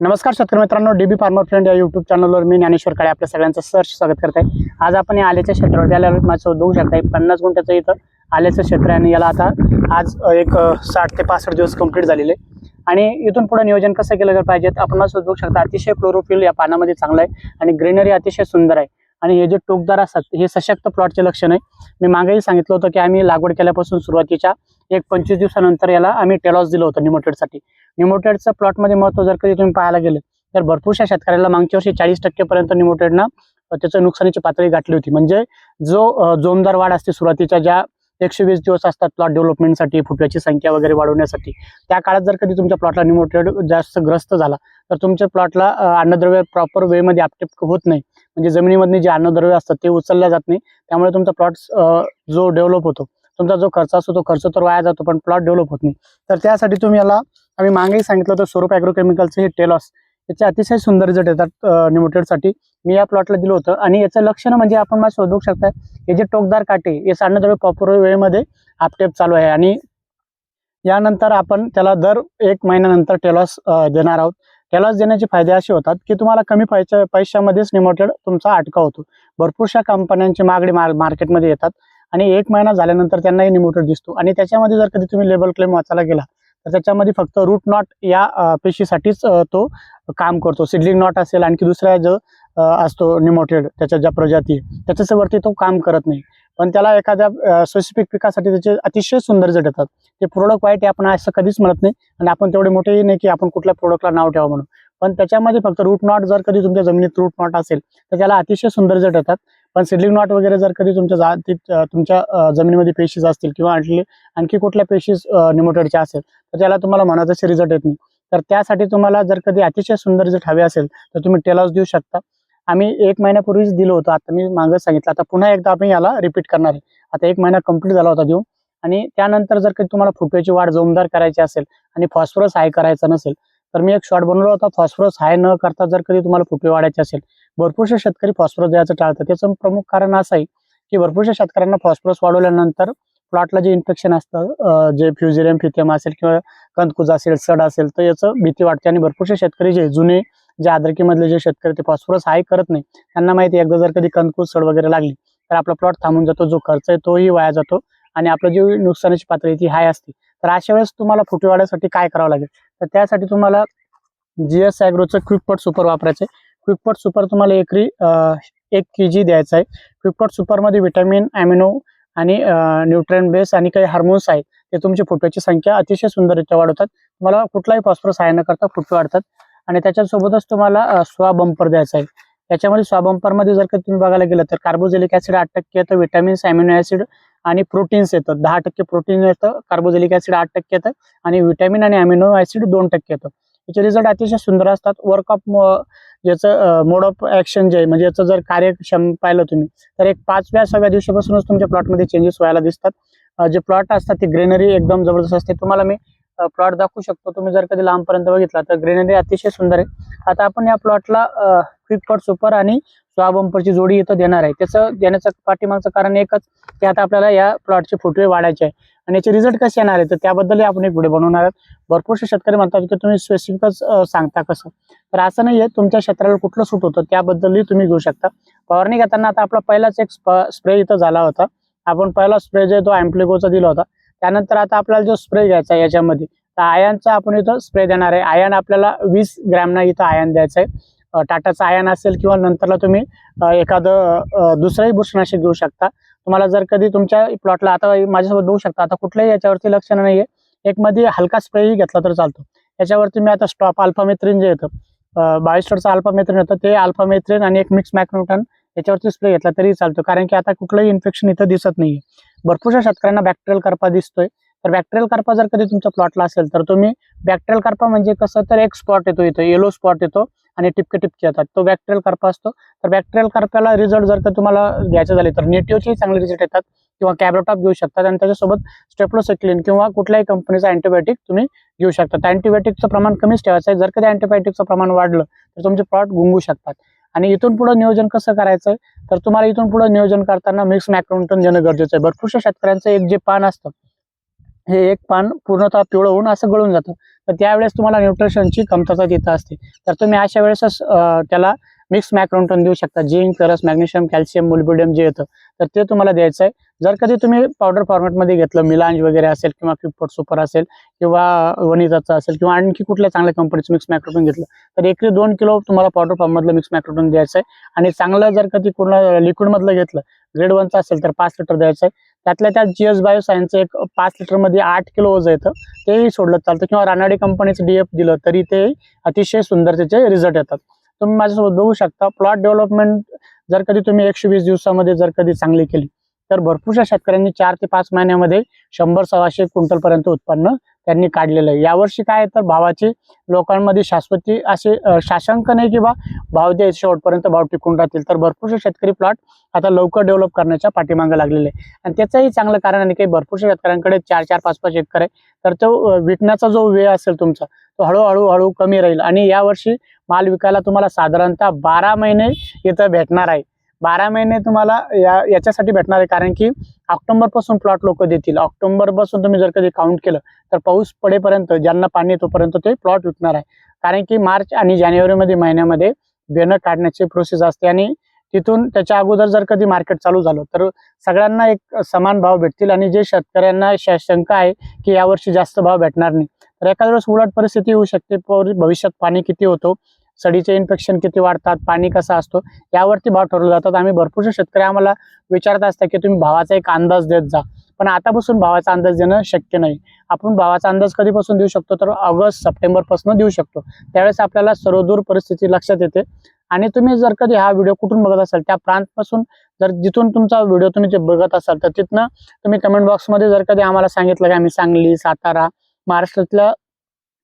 नमस्कार शेतकरी मित्रांनो डीबी फार्मर फ्रेंड या युट्यूब चॅनलवर मी ज्ञानेश्वर काळे आपल्या सगळ्यांचं सहर्ष स्वागत करत आहे. आज आपण या आल्याच्या क्षेत्रावर त्याला माझं बघू शकता पन्नास गुंठ्याचं इथं आल्याचं क्षेत्र आहे आणि याला आता आज एक साठ ते पासष्ट दिवस कंप्लीट झालेले आणि इथून पुढे नियोजन कसं केलं गेलं पाहिजे आपण माझं बघू शकता अतिशय क्लोरोफिल या पानामध्ये चांगलं आहे आणि ग्रीनरी अतिशय सुंदर आहे. आणि हे जे टोकदार असतात हे सशक्त प्लॉटचे लक्षण आहे. मी मागेही सांगितलं होतं की आम्ही लागवड केल्यापासून सुरुवातीच्या एक पंचवीस दिवसानंतर याला आम्ही टेलॉस दिलं होतं निमोटेडसाठी निमोटेडचं प्लॉटमध्ये महत्त्व जर कधी तुम्ही पाहायला गेलं तर भरपूरशा शेतकऱ्याला मागच्या वर्षी चाळीस टक्केपर्यंत निमोटेडनं त्याचं नुकसानीची पातळी गाठली होती. म्हणजे जो जोमदार वाढ असते सुरुवातीच्या ज्या एकशे वीस दिवस असतात प्लॉट डेव्हलपमेंटसाठी फुटव्याची संख्या वगैरे वाढवण्यासाठी त्या काळात जर कधी तुमच्या प्लॉटला निमोटेड जास्त ग्रस्त झाला तर तुमच्या प्लॉटला अन्नद्रव्य प्रॉपर वेमध्ये आपटेप होत नाही. म्हणजे जमिनीमधून जे अन्नद्रव्य असतात ते उचलल्या जात नाही. त्यामुळे तुमचा प्लॉट जो डेव्हलप होतो तुमचा जो खर्च असतो तो खर्च तर वाया जातो पण प्लॉट डेव्हलप होत नाही. तर त्यासाठी तुम्ही याला आम्ही मागेही सांगितलं होतं स्वरूप ॲग्रोकेमिकलचं हे टेलॉस याचे अतिशय सुंदर रिझल्ट येतात निमोटेडसाठी मी या प्लॉटला दिलं होतं आणि याचं लक्षण म्हणजे आपण मला शोधू शकता हे जे टोकदार काटे हे साधारणतः प्रॉपर वेळेमध्ये आपटेप चालू आहे आणि यानंतर आपण त्याला दर एक महिन्यानंतर टेलॉस देणार आहोत. टेलॉस देण्याचे फायदे असे होतात की तुम्हाला कमी पैशा पैशामध्येच निमोटेड तुमचा अटका होतो. भरपूरशा कंपन्यांची मागणी मार मार्केटमध्ये येतात आणि एक महिना झाल्यानंतर त्यांनाही निमोटेड दिसतो. आणि त्याच्यामध्ये जर कधी तुम्ही लेबल क्लेम वाचायला गेला तर त्याच्यामध्ये फक्त रूट नॉट या पेशीसाठीच तो काम करतो. सिडलिंग नॉट असेल आणखी दुसरा जो असतो निमोटेड त्याच्या ज्या प्रजाती आहे, त्याच्यावरती तो काम करत नाही. पण त्याला एखाद्या स्पेसिफिक पिकासाठी त्याचे अतिशय सुंदर जड येतात. ते प्रोडक्ट वाईट आहे आपण असं कधीच म्हणत नाही. आणि आपण तेवढे मोठेही नाही की आपण कुठल्या प्रोडक्टला नाव ठेवा म्हणून. पण त्याच्यामध्ये फक्त रूट नॉट जर कधी तुमच्या जमिनीत रूट नॉट असेल तर त्याला अतिशय सुंदर जड येतात. पण सिडलिंग नॉट वगैरे जर कधी तुमच्या जातीत तुमच्या जमिनीमध्ये पेशीज असतील किंवा आणखी आणखी कुठल्या पेशीज निमोटेडच्या असेल तर त्याला तुम्हाला मनातसे रिझल्ट येत नाही. तर त्यासाठी तुम्हाला जर कधी अतिशय सुंदर जर हवे असेल तर तुम्ही टेलॉस देऊ शकता. आम्ही एक महिन्यापूर्वीच दिलं होतं आता मी मागं सांगितलं आता पुन्हा एकदा आम्ही याला रिपीट करणार आहे. आता एक महिना कंप्लीट झाला होता देऊन आणि त्यानंतर जर कधी तुम्हाला फुटव्याची वाढ जोमदार करायची असेल आणि फॉस्फरस हाय करायचा नसेल तर मी एक शॉर्ट बनवला होता फॉस्फरस हाय न करता जर कधी तुम्हाला फुटवे वाढायचे असेल भरपूरशे शेतकरी फॉस्फरस द्यायचं टाळतात. त्याचं प्रमुख कारण असं आहे की भरपूरशा शेतकऱ्यांना फॉस्फरस वाढवल्यानंतर प्लॉटला जे इन्फेक्शन असतं जे फ्युझिरियम फिथियम असेल किंवा कंदकुज असेल सड असेल तर याचं भीती वाटते. आणि भरपूरशे शेतकरी जे जुने जे आदरकीमधले जे शेतकरी ते फॉस्फरस हाय करत नाही त्यांना माहिती आहे, एकदा जर कधी कंदकुज सड वगैरे लागली तर आपला प्लॉट थांबून जातो जो खर्च आहे तोही वाया जातो आणि आपलं जी नुकसानाची पातळी ती हाय असते. तर अशा वेळेस तुम्हाला फुटी वाढायसाठी काय करावं लागेल? तर त्यासाठी तुम्हाला जी एस ॲग्रोचं क्विकपट सुपर वापरायचं क्विकपॉट सुपर तुम्हाला एकरी री एक के जी द्यायचा आहे. क्विकपॉट सुपरमध्ये विटॅमिन ॲमिनो आणि न्यूट्रिएंट बेस आणि काही हार्मोन्स आहेत. ते तुमच्या फुटव्याची संख्या अतिशय सुंदररित्या वाढवतात. तुम्हाला कुठलाही फॉस्फरस सहाय्य न करता फुटवे वाढतात. आणि त्याच्यासोबतच तुम्हाला स्वा बंपर द्यायचा आहे. त्याच्यामध्ये स्वा बंपरमध्ये जर का तुम्ही बघायला गेलं तर कार्बोजेलिक ॲसिड आठ टक्के येतं विटॅमिन्स ॲमिनो ॲसिड आणि प्रोटीन्स येतं. दहा टक्के प्रोटीन येतं कार्बोजेलिक ॲसिड आठ टक्के येतं आणि विटॅमिन आणि ॲमिनो ऍसिड दोन टक्के येतं. याचे रिझल्ट अतिशय सुंदर असतात. वर्क ऑफ याचं मोड ऑफ ऍक्शन जे आहे म्हणजे याचं जर कार्यक्षम पाहिलं तुम्ही तर एक पाचव्या सहाव्या दिवशीपासूनच तुमच्या प्लॉटमध्ये चेंजेस व्हायला दिसतात. जे प्लॉट असतात ती ग्रेनरी एकदम जबरदस्त असते. तुम्हाला मी प्लॉट दाखवू शकतो. तुम्ही जर कधी लांबपर्यंत बघितला तर ग्रेनरी अतिशय सुंदर आहे. आता आपण या प्लॉटला क्विकपट सुपर आणि स्वा बंपरची जोडी इथं देणार आहे. त्याचं देण्याचं पाठीमागचं कारण एकच की आता आपल्याला या प्लॉटचे फुटवे वाढायचे आहे. आणि याचे रिझल्ट कसे येणार आहे? तर त्याबद्दलही आपण एक व्हिडिओ बनवणार आहोत. भरपूरसे शेतकरी म्हणतात की तुम्ही स्पेसिफिकच सांगता कसं? तर असं नाही आहे तुमच्या क्षेत्राला कुठलं सूट होतं त्याबद्दलही तुम्ही घेऊ शकता. फवारणी घेताना आता आपला पहिलाच एक स्प्रे इथं झाला होता. आपण पहिला स्प्रे जो तो अँप्लिकोचा दिला होता. त्यानंतर आता आपल्याला जो स्प्रे घ्यायचा आहे याच्यामध्ये तर आयनचा आपण इथं स्प्रे देणार आहे. आयन आपल्याला वीस ग्रॅमना इथं आयन द्यायचं आहे. टाटाचा आयन असेल किंवा नंतरला तुम्ही एखादं दुसरंही बुरशीनाशक घेऊ शकता. तुम्हाला जर कधी तुमच्या प्लॉटला आता माझ्यासोबत बघू शकता आता कुठल्याही याच्यावरती लक्षणं नाही एक मध्ये हलका स्प्रेही घेतला तर चालतो. याच्यावरती मी आता स्टॉप अल्फामेथ्रिन जे येतं बायोस्टरचं अल्फामेथ्रिन येतं ते अल्फामेथ्रिन आणि एक मिक्स मॅक्रोटन याच्यावरती स्प्रे घेतला तरी चालतो. कारण की आता कुठलंही इन्फेक्शन इथं दिसत नाहीये. भरपूरशा शेतकऱ्यांना बॅक्टेरियल करपा दिसतोय. तर बॅक्टेरियल करपा जर कधी तुमच्या प्लॉटला असेल तर तुम्ही बॅक्टेरियल करपा म्हणजे कसं तर एक स्पॉट येतो इथं येलो स्पॉट येतो. आणि टिपके टिपके येतात. तो बॅक्टेरियल करपा असतो. तर बॅक्टेरियल करप्याला रिझल्ट जर का तुम्हाला घ्यायचे झाले तर नेटिव्हचे चांगले रिझल्ट येतात किंवा कॅब्रोटॉप घेऊ शकतात आणि त्याच्यासोबत स्टेप्लोसेक्लिन किंवा कुठल्याही कंपनीचा अँटीबायोटिक तुम्ही घेऊ शकता. तर अँटीबायोटिकचं प्रमाण कमीच ठेवायचं आहे. जर कधी अँटीबायोटिकचं प्रमाण वाढलं तर तुमचे प्लॉट गुंगू शकतात. आणि इथून पुढे नियोजन कसं करायचं तर तुम्हाला इथून पुढे नियोजन करताना मिक्स मॅक्रोन्टन देणं गरजेचं आहे. भरपूरशा शेतकऱ्यांचं एक जे पान असतं हे एक पान पूर्णतः पिवळं होऊन असं गळून जातं. तर त्यावेळेस तुम्हाला न्यूट्रिशनची कमतरता तिथं असते. तर तुम्ही अशा वेळेसच त्याला मिक्स मॅक्रोन्टन देऊ शकता. Zinc ferrous magnesium calcium molybdenum जे येतं तर ते तुम्हाला द्यायचं आहे जर कधी तुम्ही पावडर फॉर्मॅटमध्ये घेतलं मिलांज वगैरे असेल किंवा क्विकपोर्ट सुपर असेल किंवा वनिताचं असेल किंवा आणखी कुठल्या चांगल्या कंपनीचं मिक्स मॅक्रोटन घेतलं तर एकरी दोन किलो तुम्हाला पावडर फॉर्ममधलं मिक्स मॅक्रोटन द्यायचं आहे आणि चांगलं जर कधी पूर्ण लिक्विडमधलं घेतलं ग्रेड वनचं असेल तर पाच लिटर द्यायचं आहे त्यातल्या त्यात जी एस बायोसायन्सचं एक पाच लिटरमध्ये आठ किलो ओझं येतं. तेही सोडलं चालतं. किंवा रानाडी कंपनीचं डी एफ दिलं तरी ते अतिशय सुंदर त्याचे रिझल्ट येतात. तुम्ही माझ्यासोबत बघू शकता. प्लॉट डेव्हलपमेंट जर कधी तुम्ही एकशे वीस दिवसामध्ये जर कधी चांगली केली तर भरपूरशा शेतकऱ्यांनी चार ते पाच महिन्यामध्ये शंभर सव्वाशे क्विंटल पर्यंत उत्पन्न त्यांनी काढलेलं आहे. यावर्षी काय आहे तर भावाची लोकांमध्ये शाश्वती असे शासंक नाही किंवा भाव द्यायचे शेवटपर्यंत भाव टिकून राहतील. तर भरपूरसे शेतकरी प्लॉट आता लवकर डेव्हलप करण्याच्या पाठीमागे लागलेले आहे. आणि त्याचंही चांगलं कारण आहे काही भरपूरशा शेतकऱ्यांकडे चार चार पाच पाच एकर आहे. तर तो विकण्याचा जो वेळ असेल तुमचा तो हळूहळू हळू कमी राहील. आणि यावर्षी माल विकायला तुम्हाला साधारणतः बारा महिने इथं भेटणार आहे. बारा महिने तुम्हाला या याच्यासाठी भेटणार आहे. कारण की ऑक्टोबरपासून प्लॉट लोक देतील. ऑक्टोबरपासून तुम्ही जर कधी काउंट केलं तर पाऊस पडेपर्यंत ज्यांना पाणी येतोपर्यंत ते प्लॉट विकणार आहे. कारण की मार्च आणि जानेवारीमध्ये महिन्यामध्ये बियाणं काढण्याची प्रोसेस असते आणि तिथून त्याच्या अगोदर जर कधी मार्केट चालू झालं तर सगळ्यांना एक समान भाव भेटतील आणि जे शेतकऱ्यांना शंका आहे की यावर्षी जास्त भाव भेटणार नाही. तर एखाद्या वेळेस उलट परिस्थिती होऊ शकते. भविष्यात पाणी किती होतो सडीचे इन्फेक्शन किती वाढतात पाणी कसा असतो यावरती भाव ठरवले जातात. आम्ही भरपूरसे शेतकरी आम्हाला विचारत असतात की तुम्ही भावाचा एक अंदाज देत जा. पण आतापासून भावाचा अंदाज देणं शक्य नाही. आपण भावाचा अंदाज कधीपासून देऊ शकतो? तर ऑगस्ट सप्टेंबरपासून देऊ शकतो. त्यावेळेस आपल्याला सर्वदूर परिस्थिती लक्षात येते. आणि तुम्ही जर कधी हा व्हिडिओ कुठून बघत असाल त्या प्रांतपासून जर जिथून तुमचा व्हिडिओ तुम्ही जे बघत असाल तर तिथनं तुम्ही कमेंट बॉक्समध्ये जर कधी आम्हाला सांगितलं की आम्ही सांगली सातारा महाराष्ट्रातल्या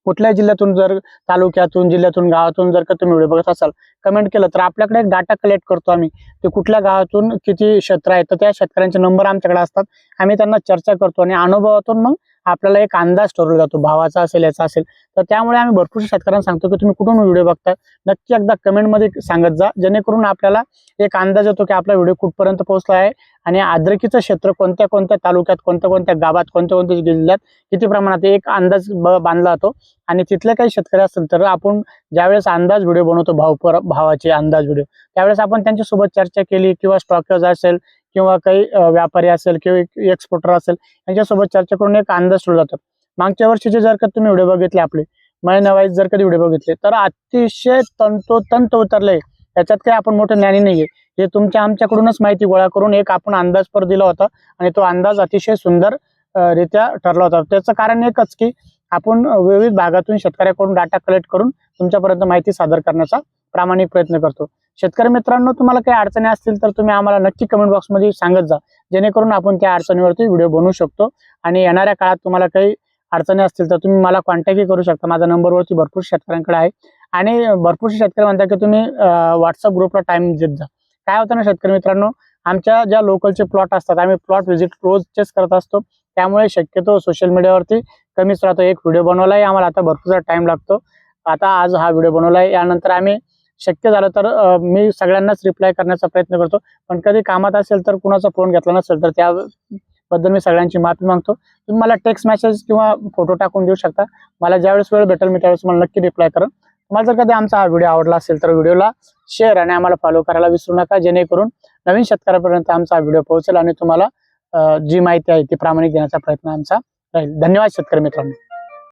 कुठल्या जिल्ह्यातून जर तालुक्यातून जिल्ह्यातून गावातून जर का तुम्ही व्हिडिओ बघत असाल कमेंट केलं तर आपल्याकडे एक डाटा कलेक्ट करतो आम्ही. ते कुठल्या गावातून किती क्षेत्र आहे? तर त्या शेतकऱ्यांचे नंबर आमच्याकडे असतात. आम्ही त्यांना चर्चा करतो आणि अनुभवातून मग आपल्याला एक अंदाज ठरवला जातो भावाचा असेल याचा असेल. तर त्यामुळे आम्ही भरपूर शेतकऱ्यांना सांगतो की तुम्ही कुठून व्हिडिओ बघता नक्की एकदा कमेंटमध्ये सांगत जा. जेणेकरून आपल्याला एक अंदाज येतो की आपला व्हिडिओ कुठपर्यंत पोहोचला आहे आणि अद्रकीचं क्षेत्र कोणत्या कोणत्या तालुक्यात कोणत्या कोणत्या गावात कोणत्या कोणत्या जिल्ह्यात किती प्रमाणात एक अंदाज बांधला जातो. आणि तिथले काही शेतकरी असतील तर आपण ज्यावेळेस अंदाज व्हिडिओ बनवतो भाव पर भावाचे अंदाज व्हिडिओ त्यावेळेस आपण त्यांच्यासोबत चर्चा केली किंवा स्टॉकर्स असेल किंवा काही व्यापारी असेल किंवा एक्सपोर्टर असेल यांच्यासोबत चर्चा करून एक अंदाज ठेवला जातो. मागच्या वर्षीचे जर का तुम्ही व्हिडिओ बघितले आपले महिन्यावाईज जर कधी व्हिडिओ बघितले तर अतिशय तंतोतंत उतरले. त्याच्यात काही आपण मोठं ज्ञानी नाहीये. हे तुमच्या आमच्याकडूनच माहिती गोळा करून एक आपण अंदाज पर दिला होता आणि तो अंदाज अतिशय सुंदर रित्या ठरला होता. त्याचं कारण एकच की आपण विविध भागातून शेतकऱ्याकडून डाटा कलेक्ट करून तुमच्यापर्यंत माहिती सादर करण्याचा प्रामाणिक प्रयत्न करतो. शेतकरी मित्रांनो तुम्हाला काही अडचणी असतील तर तुम्ही आम्हाला नक्की कमेंट बॉक्समध्ये सांगत जा. जेणेकरून आपण त्या अडचणीवरती व्हिडिओ बनवू शकतो. आणि येणाऱ्या काळात तुम्हाला काही अडचणी असतील तर तुम्ही मला कॉन्टॅक्टही करू शकता. माझा नंबरवरती भरपूर शेतकऱ्यांकडे आहे. आणि भरपूर शेतकरी म्हणतात की तुम्ही व्हॉट्सअप ग्रुपला टाइम देत जा. काय होतं ना शेतकरी मित्रांनो आमच्या ज्या लोकलचे प्लॉट असतात आम्ही प्लॉट व्हिजिट रोजचेच करत असतो. त्यामुळे शक्यतो सोशल मीडियावरती कमीच राहतो. एक व्हिडिओ बनवलाही आम्हाला आता भरपूरचा टाइम लागतो. आता आज हा व्हिडिओ बनवला आहे यानंतर आम्ही शक्य झालं तर मी सगळ्यांनाच रिप्लाय करण्याचा प्रयत्न करतो. पण कधी कामात असेल तर कुणाचा फोन घेतला नसेल तर त्याबद्दल मी सगळ्यांची माफी मागतो. तुम्ही मला टेक्स्ट मेसेज किंवा फोटो टाकून देऊ शकता. मला ज्यावेळेस वेळ भेटेल मी त्यावेळेस मला नक्की रिप्लाय करेन. तुम्हाला जर कधी आमचा हा व्हिडिओ आवडला असेल तर व्हिडिओला शेअर आणि आम्हाला फॉलो करायला विसरू नका. जेणेकरून नवीन शेतकऱ्यापर्यंत आमचा हा व्हिडिओ पोहोचेल आणि तुम्हाला जी माहिती आहे ती प्रामाणिक देण्याचा प्रयत्न आमचा राहील. धन्यवाद शेतकरी मित्रांनो.